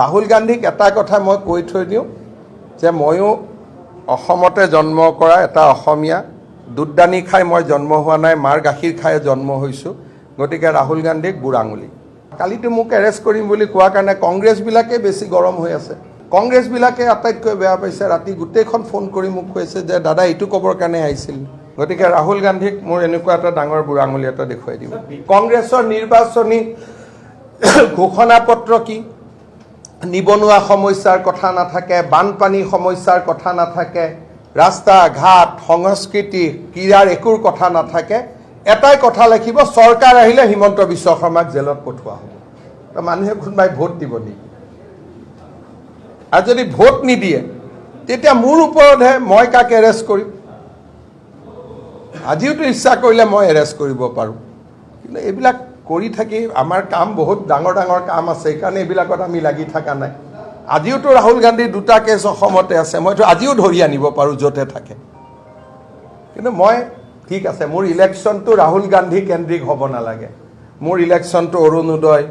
ৰাহুল গান্ধীক এটা কথা মই কৈ থৈ দিওঁ যে ময়ো অসমতে জন্ম কৰা এটা অসমীয়া, দুধদানি খাই মই জন্ম হোৱা নাই, মাৰ গাখীৰ খাই জন্ম হৈছোঁ, গতিকে ৰাহুল গান্ধীক বুঢ়াঙুলি। কালিতো মোক এৰেষ্ট কৰিম বুলি কোৱাৰ কাৰণে কংগ্ৰেছবিলাকে বেছি গৰম হৈ আছে। কংগ্ৰেছবিলাকে আটাইতকৈ বেয়া পাইছে, ৰাতি গোটেইখন ফোন কৰি মোক কৈছে যে, দাদা, এইটো ক'বৰ কাৰণে আহিছিল? গতিকে ৰাহুল গান্ধীক মোৰ এনেকুৱা এটা ডাঙৰ বুঢ়াঙুলি এটা দেখুৱাই দিব কংগ্ৰেছৰ নিৰ্বাচনী ঘোষণা পত্ৰ কি? নিবনুৱা সমস্যাৰ কথা নাথাকে, বানপানী সমস্যাৰ কথা নাথাকে ৰাস্তা ঘাট সংস্কৃতি, ক্ৰীড়াৰ একোৰ কথা নাথাকে। এটাই কথা লিখিব, চৰকাৰ আহিলে হিমন্ত বিশ্ব শৰ্মাক জেলত পঠোৱা হ'ব। মানুহে কোনোবাই ভোট দিব নেকি? আৰু যদি ভোট নিদিয়ে, তেতিয়া মোৰ ওপৰতহে মই কাক এৰেষ্ট কৰিম? আজিওতো ইচ্ছা কৰিলে মই এৰেষ্ট কৰিব পাৰোঁ। কিন্তু এইবিলাক কৰি থাকি আমাৰ কাম বহুত ডাঙৰ ডাঙৰ কাম আছে সেইকাৰণে এইবিলাকত আমি লাগি থকা নাই। আজিওতো ৰাহুল গান্ধীৰ দুটা কেছ অসমতে আছে মইতো আজিও ধৰি আনিব পাৰোঁ য'তে থাকে। কিন্তু মই ঠিক আছে মোৰ ইলেকশ্যনটো ৰাহুল গান্ধী কেন্দ্ৰিক হ'ব নালাগে। মোৰ ইলেকশ্যনটো অৰুণোদয়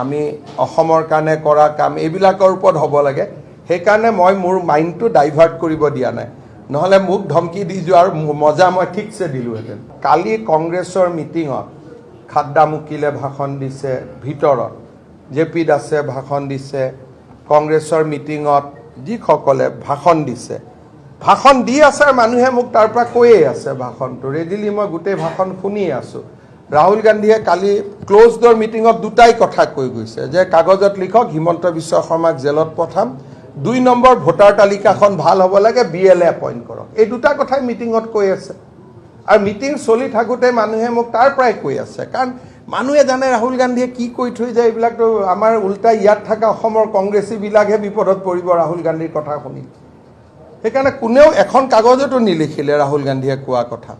আমি অসমৰ কাৰণে কৰা কাম এইবিলাকৰ ওপৰত হ'ব লাগে। সেইকাৰণে মই মোৰ মাইণ্ডটো ডাইভাৰ্ট কৰিব দিয়া নাই। নহ'লে মোক ধমকি দি যোৱাৰ মজা মই ঠিকছে দিলোঁহেঁতেন। কালি কংগ্ৰেছৰ মিটিঙত খাদ্দা মুকিলে ভাষণ দিছে ভিতৰত। জে পি দাসে ভাষণ দিছে। কংগ্ৰেছৰ মিটিঙত যিসকলে ভাষণ দিছে। ভাষণ দি আছে মানুহে মোক তাৰ পৰা কৈয়ে আছে ভাষণটো। ৰেডিলি মই গোটেই ভাষণ শুনি আছোঁ। ৰাহুল গান্ধীয়ে কালি ক্ল'জ ড'ৰ মিটিঙত দুটাই কথা কৈ গৈছে যে কাগজত লিখক, হিমন্ত বিশ্ব শৰ্মাক জেলত পঠাম। দুই নম্বৰ ভোটাৰ তালিকাখন ভালো হ'ব লাগে বি এল এ এপইণ্ট কৰক। এই দুটা কথাই মিটিঙত কৈ আছে। আৰু মিটিং চলি থাকোঁতে মানুহে মোক তাৰ পৰাই কৈ আছে। কাৰণ মানুহে জানে ৰাহুল গান্ধীয়ে কি কৈ থৈ যায় এইবিলাকতো আমাৰ ওলোটাই ইয়াত থকা অসমৰ কংগ্ৰেছীবিলাকহে বিপদত পৰিব ৰাহুল গান্ধীৰ কথা শুনি। সেইকাৰণে কোনেও এখন কাগজতো নিলিখিলে ৰাহুল গান্ধীয়ে কোৱা কথা।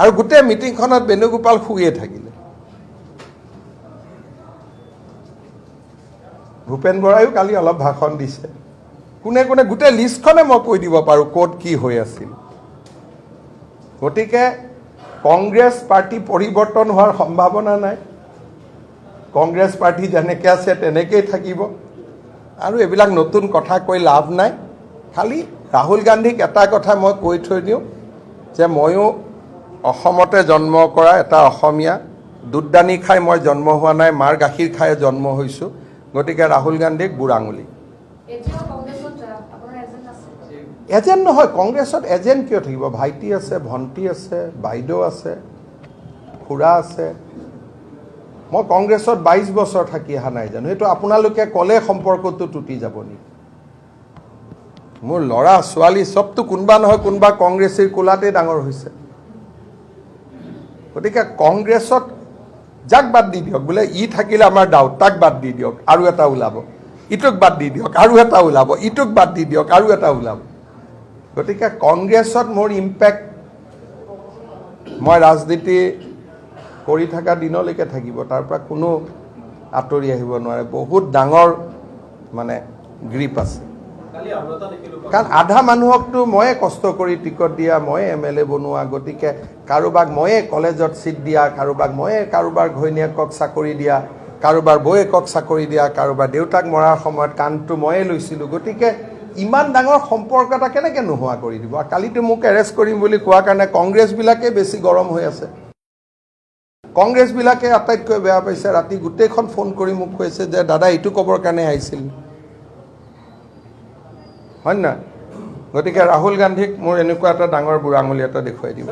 আৰু গোটেই মিটিংখনত বেণুগোপাল শুইয়ে থাকিলে। ভূপেন বৰাইও কালি অলপ ভাষণ দিছে। কোনে কোনে গোটেই লিষ্টখনে মই কৈ দিব পাৰোঁ ক'ত কি হৈ আছিল। গতিকে কংগ্ৰেছ পাৰ্টি পৰিৱৰ্তন হোৱাৰ সম্ভাৱনা নাই। কংগ্ৰেছ পাৰ্টি যেনেকৈ আছে, তেনেকেই থাকিব। আৰু এইবিলাক নতুন কথা কৈ লাভ নাই। খালি ৰাহুল গান্ধীক এটা কথা মই কৈ থৈ দিওঁ যে ময়ো অসমতে জন্ম কৰা এটা অসমীয়া, দুধদানি খাই মই জন্ম হোৱা নাই, মাৰ গাখীৰ খাই জন্ম হৈছোঁ। গতিকে ৰাহুল গান্ধীক বুঢ়াঙুলি এতিয়াও কংগ্ৰেছত আহ, আপোনাৰ এজেণ্ট আছে এজেণ্ট নহয়, কংগ্ৰেছত এজেণ্ট কিয় থাকিব? ভাইটি আছে, ভণ্টি আছে, বাইদেউ আছে, খুৰা আছে। মই কংগ্ৰেছত বাইছ বছৰ থাকি অহা নাই জানো। সেইটো আপোনালোকে ক'লে সম্পৰ্কটো টুটি যাব নেকি মোৰ ল'ৰা, ছোৱালী চবতো কোনোবা নহয়, কোনোবা কংগ্ৰেছীৰ কোলাতে ডাঙৰ হৈছে। গতিকে কংগ্ৰেছত যাক বাদ দি দিয়ক, বোলে ই থাকিলে আমাৰ ডাউট তাক বাদ দি দিয়ক, আৰু এটা ওলাব। ইটোক বাদ দি দিয়ক, আৰু এটা ওলাব। ইটোক বাদ দি দিয়ক, আৰু এটা ওলাব। গতিকে কংগ্ৰেছত মোৰ ইম্পেক্ট মই ৰাজনীতি কৰি থকা দিনলৈকে থাকিব তাৰ পৰা কোনো আঁতৰি আহিব নোৱাৰে। বহুত ডাঙৰ মানে গ্ৰীপ আছে। কাৰণ আধা মানুহকতো ময়ে কষ্ট কৰি টিকট দিয়া ময়ে এম এল এ বনোৱা গতিকে কাৰোবাক ময়ে কলেজত ছিট দিয়া কাৰোবাক ময়ে কাৰোবাৰ ঘৈণীয়েকক চাকৰি দিয়া কাৰোবাৰ বৌয়েকক চাকৰি দিয়া কাৰোবাৰ দেউতাক মৰাৰ সময়ত কাণটো ময়ে লৈছিলোঁ। গতিকে ইমান ডাঙৰ সম্পৰ্ক এটা কেনেকৈ নোহোৱা কৰি দিব? কালিতো মোক এৰেষ্ট কৰিম বুলি কোৱাৰ কাৰণে কংগ্ৰেছবিলাকে বেছি গৰম হৈ আছে। কংগ্ৰেছবিলাকে আটাইতকৈ বেয়া পাইছে। ৰাতি গোটেইখন ফোন কৰি মোক কৈছে যে দাদা এইটো ক'বৰ কাৰণে আহিছিল? হয় নে গতিকে ৰাহুল গান্ধীক মোৰ এনেকুৱা এটা ডাঙৰ বুঢ়াঙুলি এটা দেখুৱাই দিব।